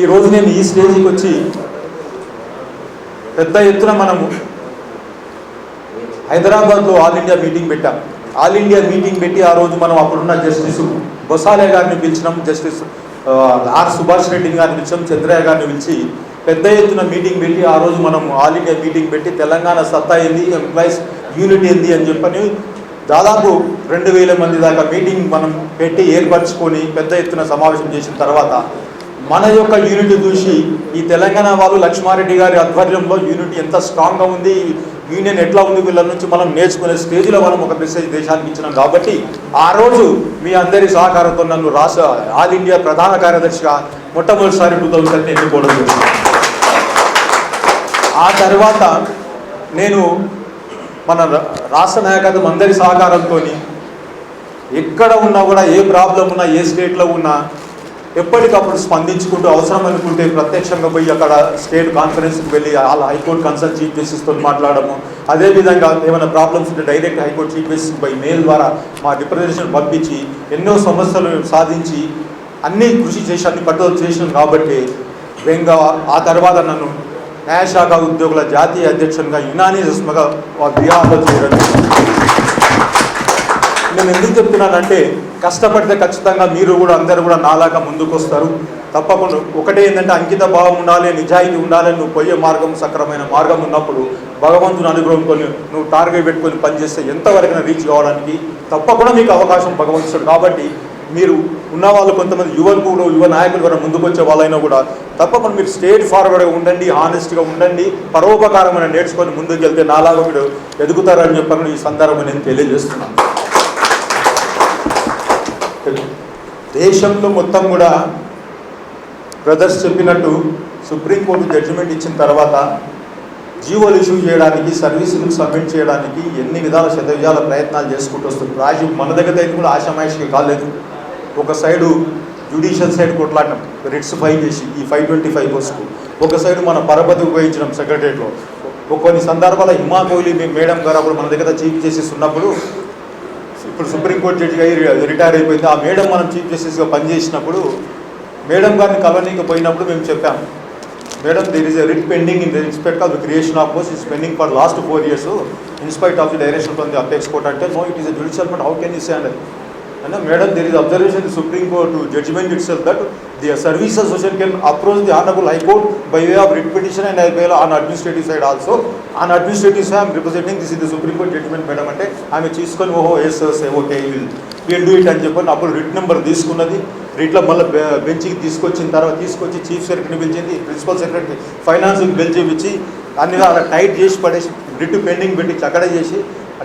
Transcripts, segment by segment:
ఈ రోజు నేను ఈ స్టేజ్కి వచ్చి పెద్ద ఎత్తున మనము హైదరాబాద్లో ఆల్ ఇండియా మీటింగ్ పెట్టాం. ఆల్ ఇండియా మీటింగ్ పెట్టి ఆ రోజు మనం అప్పుడున్న జస్టిస్ బొసాలే గారిని పిలిచినాం. జస్టిస్ ఆర్ సుభాష్ రెడ్డి గారిని పిలిచాం. చంద్రయ్య గారిని పిలిచి పెద్ద ఎత్తున మీటింగ్ పెట్టి ఆ రోజు మనం ఆల్ ఇండియా మీటింగ్ పెట్టి తెలంగాణ సత్తా ఏంది ఎంప్లాయీస్ యూనిట్ ఏంది అని చెప్పని దాదాపు రెండు వేల మంది దాకా మీటింగ్ మనం పెట్టి ఏర్పరచుకొని పెద్ద ఎత్తున సమావేశం చేసిన తర్వాత మన యొక్క యూనిట్ చూసి ఈ తెలంగాణ వాళ్ళు లక్ష్మారెడ్డి గారి ఆధ్వర్యంలో యూనిట్ ఎంత స్ట్రాంగ్గా ఉంది యూనియన్ ఎట్లా ఉంది వీళ్ళ నుంచి మనం నేర్చుకునే స్టేజ్లో మనం ఒక మెసేజ్ దేశానికి ఇచ్చినాం కాబట్టి ఆ రోజు మీ అందరి సహకారంతో నన్ను రాష్ట్ర ఆల్ ఇండియా ప్రధాన కార్యదర్శిగా మొట్టమొదటిసారి టూ థౌసండ్ ఎన్నుకోవడం జరిగింది. ఆ తర్వాత నేను మన రా- రాష్ట్ర నాయకత్వం అందరి సహకారంతో ఎక్కడ ఉన్నా కూడా ఏ ప్రాబ్లం ఉన్నా ఏ స్టేట్లో ఉన్నా ఎప్పటికప్పుడు స్పందించుకుంటూ అవసరం అనుకుంటే ప్రత్యక్షంగా పోయి అక్కడ స్టేట్ కాన్ఫరెన్స్కి వెళ్ళి వాళ్ళ హైకోర్టు కన్సల్ట్ చీఫ్ జస్టిస్తో మాట్లాడము. అదేవిధంగా ఏమైనా ప్రాబ్లమ్స్ ఉంటే direct high court chief justice by mail ద్వారా మా రిప్రజెంటేషన్ పంపించి ఎన్నో సమస్యలు సాధించి అన్ని కృషి చేసి అన్ని పట్టుదల చేసినాం కాబట్టి వెంగా ఆ తర్వాత నన్ను న్యాయశాఖ ఉద్యోగుల జాతీయ అధ్యక్షునిగా యునానిజస్మగా బీహార్లో చేయడం నేను ఎందుకు చెప్తున్నానంటే కష్టపడితే ఖచ్చితంగా మీరు కూడా అందరూ కూడా నాలాగా ముందుకు వస్తారు తప్పకుండా ఒకటే ఏంటంటే అంకిత భావం ఉండాలి నిజాయితీ ఉండాలి నువ్వు పోయే మార్గం సక్రమైన మార్గం ఉన్నప్పుడు భగవంతుని అనుగ్రహంతో నువ్వు టార్గెట్ పెట్టుకొని పనిచేస్తే ఎంతవరకు రీచ్ కావడానికి తప్పకుండా మీకు అవకాశం భగవంతుడు. కాబట్టి మీరు ఉన్న వాళ్ళు కొంతమంది యువకులు యువ నాయకులు కూడా ముందుకు వచ్చే వాళ్ళైనా కూడా తప్పకుండా మీరు స్టేట్ ఫార్వర్డ్గా ఉండండి ఆనెస్ట్గా ఉండండి పరోపకారమైన నేర్చుకొని ముందుకు వెళ్తే నాలాగా మీరు ఎదుగుతారని చెప్పని ఈ సందర్భం నేను తెలియజేస్తున్నాను. దేశంలో మొత్తం కూడా బ్రదర్స్ చెప్పినట్టు సుప్రీంకోర్టు జడ్జిమెంట్ ఇచ్చిన తర్వాత జీవోలు ఇష్యూ చేయడానికి సర్వీసులు సబ్మిట్ చేయడానికి ఎన్ని విధాల శతవిధాల ప్రయత్నాలు చేసుకుంటూ వస్తుంది రాజు మన దగ్గర అయితే కూడా ఆశామాయిషికి కాలేదు. ఒక సైడు జ్యుడిషియల్ సైడ్ కొట్లాడినాం రిట్స్ ఫైల్ చేసి ఈ ఫైవ్ ట్వంటీ ఫైవ్ కోర్సుకు ఒక సైడ్ మన పరపతి ఉపయోగించినాం సెక్రటరియట్లో కొన్ని సందర్భాల హిమా కోహ్లీ మీ మేడం గారు అప్పుడు మన దగ్గర చీఫ్ జస్టిస్ ఉన్నప్పుడు ఇప్పుడు సుప్రీంకోర్టు జడ్జి అయ్యి రిటైర్ అయిపోయింది. ఆ మేడం మనం చీఫ్ జస్టిస్గా పనిచేసినప్పుడు మేడం గారిని కలవనీకి పోయినప్పుడు మేము చెప్పాం madam there is a writ pending in respect of the creation of post is pending for last four years in spite of the direction from the apex court అంటే no it is a judicial but how can you say and అంటే madam there is observation supreme court judgement Court to the service association can approach the Honorable High Court by way of writ petition and as well on administrative side also. On administrative side, I am representing this is the Supreme Court judgment, madam అంటే ఆమె తీసుకొని ఓహో yes say okay will will do it అని చెప్పని అప్పుడు writ number తీసుకున్నది రిట్లో మళ్ళీ బెంచ్కి తీసుకొచ్చిన తర్వాత తీసుకొచ్చి చీఫ్ సెక్రటరీని పిలిచింది ప్రిన్సిపల్ సెక్రటరీ ఫైనాన్స్కి పిలిచి ఇచ్చి అన్ని అలా టైట్ చేసి పడేసి రిట్ పెండింగ్ పెట్టి చక్కడ చేసి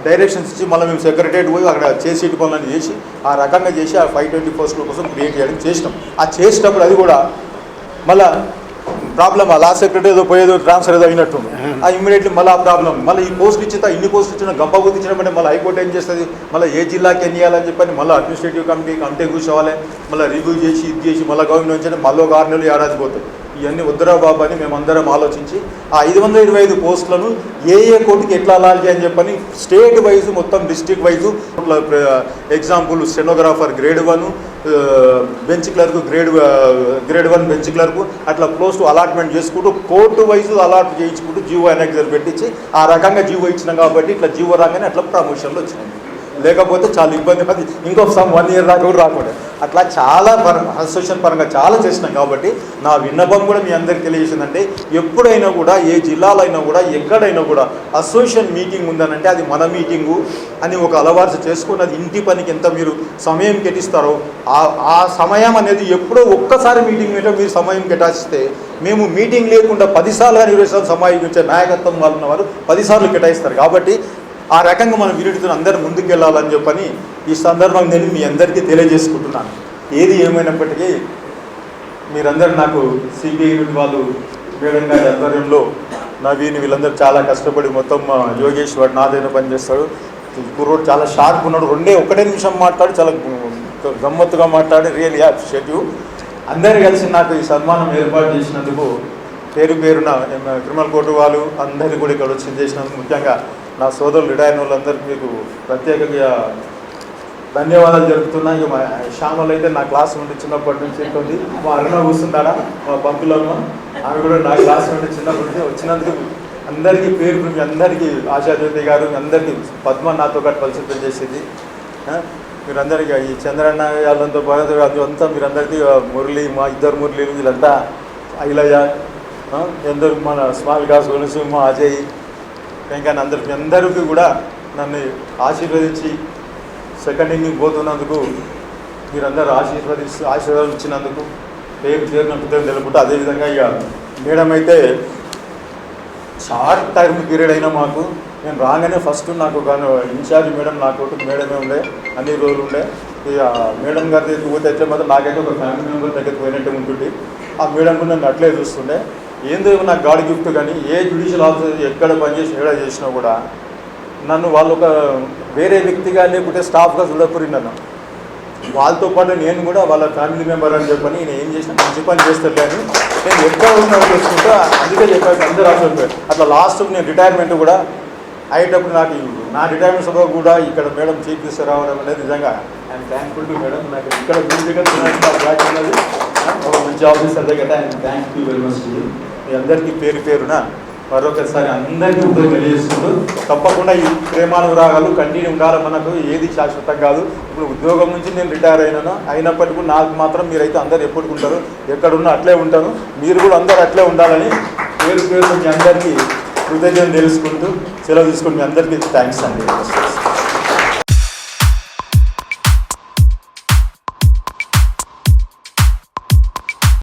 డైరెక్షన్స్ ఇచ్చి మళ్ళీ మేము సెక్రటరేట్ పోయి అక్కడ చేసేటి పనులను చేసి ఆ రకంగా చేసి ఆ ఫైవ్ ట్వంటీ పోస్టుల కోసం క్రియేట్ చేయడం చేసినాం. ఆ చేసేటప్పుడు అది కూడా మళ్ళా ప్రాబ్లం ఆ లా సెక్రటరీ ఏదో పోయేదో ట్రాన్స్ఫర్ ఏదో అయినట్టు ఆ ఇమ్మీడియట్లీ మళ్ళీ ఆ ప్రాబ్లం మళ్ళీ ఈ పోస్ట్ ఇచ్చిన ఇన్ని పోస్ట్ ఇచ్చిన గంపగుతి ఇచ్చినప్పుడు మళ్ళీ హైకోర్టు ఏం చేస్తుంది? మళ్ళీ ఏ జిల్లాకి ఎన్ని ఇవ్వాలని చెప్పని మళ్ళీ అడ్మినిస్ట్రేటివ్ కమిటీ కమిటీ కూర్చోవాలి. మళ్ళీ రివ్యూ చేసి ఇది చేసి మళ్ళీ గవర్నమెంట్ నుంచి మళ్ళీ ఒక ఆరు నెలలు ఏడాది పోతాయి. ఇవన్నీ వద్దురా బాబు అని మేమందరం ఆలోచించి ఆ ఐదు వందల ఇరవై ఐదు పోస్టులను ఏ ఏ కోర్టుకి ఎట్లా అలాలి అని చెప్పని స్టేట్ వైజ్ మొత్తం district wise example stenographer grade one bench clerk grade grade one bench clerk అట్లా పోస్ట్ అలాట్మెంట్ చేసుకుంటూ కోర్టు వైజ్ అలాట్ చేయించుకుంటూ జీవో ఎనెక్సర్ పెట్టించి ఆ రకంగా జీవో ఇచ్చినాం కాబట్టి ఇట్లా జీవో రాగానే అట్లా ప్రమోషన్లు వచ్చినాయి లేకపోతే చాలా ఇబ్బంది పడి ఇంకొక సమ్ వన్ ఇయర్ దాకా కూడా రాకూడదు. అట్లా చాలా పర అసోసియేషన్ పరంగా చాలా చేసినాం కాబట్టి నా విన్నపం కూడా మీ అందరికి తెలియజేసిందంటే ఎప్పుడైనా కూడా ఏ జిల్లాలో అయినా కూడా ఎక్కడైనా కూడా అసోసియేషన్ మీటింగ్ ఉందనంటే అది మన మీటింగు అని ఒక అలవాటు చేసుకున్నది. ఇంటి పనికి ఎంత మీరు సమయం కేటిస్తారో ఆ సమయం అనేది ఎప్పుడో ఒక్కసారి మీటింగ్ మీద మీరు సమయం కేటాయిస్తే మేము మీటింగ్ లేకుండా పదిసార్లు కానీ ఇరవై సార్లు వచ్చే నాయకత్వం వాళ్ళు ఉన్నవారు పదిసార్లు కేటాయిస్తారు. కాబట్టి ఆ రకంగా మనం వీరితో అందరూ ముందుకెళ్ళాలని చెప్పని ఈ సందర్భంగా నేను మీ అందరికీ తెలియజేసుకుంటున్నాను. ఏది ఏమైనప్పటికీ మీరందరూ నాకు సిబిఐ వాళ్ళు మేడం గారి ఆధ్వర్యంలో నవీన్ వీళ్ళందరూ చాలా కష్టపడి మొత్తం యోగేష్ వాడు నాదైనా పనిచేస్తాడు కుర్రోడు చాలా షార్ప్ ఉన్నాడు. రెండే ఒకటే నిమిషం మాట్లాడి చాలా గమ్మత్తుగా మాట్లాడి రియల్ అప్రిషియేట్ యూ అందరు కలిసి నాకు ఈ సన్మానం ఏర్పాటు చేసినందుకు పేరు పేరున తిరుమల క్రిమినల్ కోర్టు వాళ్ళు అందరినీ కూడా ఇక్కడ వచ్చి చేసినందుకు ముఖ్యంగా నా సోదరులు రిటైర్ వాళ్ళందరికీ మీకు ప్రత్యేకంగా ధన్యవాదాలు జరుగుతున్నాయి మా శ్యామలు అయితే నా క్లాస్ నుండి చిన్నప్పటి నుంచి ఉంటుంది. మా అరుణ కూర్చున్నారా మా పంతులమ్మ ఆమె కూడా నా క్లాస్ నుండి చిన్నప్పటి నుంచి వచ్చినందుకు అందరికీ పేరు మీ అందరికీ ఆశాజ్యోతి గారు మీ అందరికీ పద్మ నాతో పాటు పరిశుభ్రం చేసేది మీరందరికీ ఈ చంద్రన్న వాళ్ళంతా భరత్ అంతా మీరందరికీ మురళి మా ఇద్దరు మురళీలు వీళ్ళంతా ఐలయ్య ఎందరు మన స్మాల్ గాస్ మా అజయ్ వెంకన్న అందరు మీ అందరికీ కూడా నన్ను ఆశీర్వదించి సెకండ్ ఇన్నింగ్ పోతున్నందుకు మీరందరూ ఆశీర్వదిస్తూ ఆశీర్వాదం ఇచ్చినందుకు పేరు చేరిన కృతజ్ఞతలు తెలుపుతూ అదేవిధంగా ఇక మేడం అయితే షార్ట్ టైం పీరియడ్ అయినా మాకు నేను రాగానే ఫస్ట్ నాకు ఒక ఇన్ఛార్జ్ మేడం నాకు ఒకటి మేడమే ఉండే అన్ని రోజులు ఉండే. ఇక మేడం గారి దగ్గరికి పోతే అయితే మాత్రం నాకైతే ఒక ఫ్యామిలీ మెంబర్ దగ్గరికి పోయినట్టు ఉంటుంది ఆ మేడం కూడా నన్ను అట్లే చూస్తుండే. ఏందో నాకు గాడ్ గిఫ్ట్ కానీ ఏ జ్యుడిషియల్ ఆఫీసర్ ఎక్కడ పనిచేసి ఎక్కడ చేసినా కూడా నన్ను వాళ్ళు ఒక వేరే వ్యక్తిగా లేకుంటే స్టాఫ్గా చూడకూరి నన్ను. వాళ్ళతో పాటు నేను కూడా వాళ్ళ ఫ్యామిలీ మెంబర్ అని చెప్పని నేను ఏం చేసిన మంచి పని చేస్తాను నేను ఎక్కడ ఉన్నా చూసుకుంటా అందుకే చెప్పాను అందరూ అసలు అట్లా లాస్ట్ నేను రిటైర్మెంట్ కూడా అయ్యేటప్పుడు నాకు నా రిటైర్మెంట్ సభ కూడా ఇక్కడ మేడం చీఫ్ మినిస్టర్ రావడం అనేది నిజంగా ఐఎమ్ థ్యాంక్ఫుల్ టు మేడం నాకు ఇక్కడ మీ ఉన్నది. మంచి ఆఫీసర్ దగ్గర I'm thank you very much మీ అందరికీ పేరు పేరున మరొకసారి అందరికీ కృతజ్ఞతలు తెలియజేసుకుంటూ తప్పకుండా ఈ ప్రేమానురాగాలు కంటిన్యూ ఉండాలి మనకు ఏది శాశ్వతం కాదు. ఇప్పుడు ఉద్యోగం నుంచి నేను రిటైర్ అయినాను అయినప్పటికీ నాకు మాత్రం మీరైతే అందరు ఎప్పటికి ఉంటారు ఎక్కడున్నా అట్లే ఉంటాను మీరు కూడా అందరూ అట్లే ఉండాలని పేరు పేరు మీ అందరికీ కృతజ్ఞతలు తెలుసుకుంటూ సెలవు తీసుకుని మీ అందరికీ థ్యాంక్స్ అండి.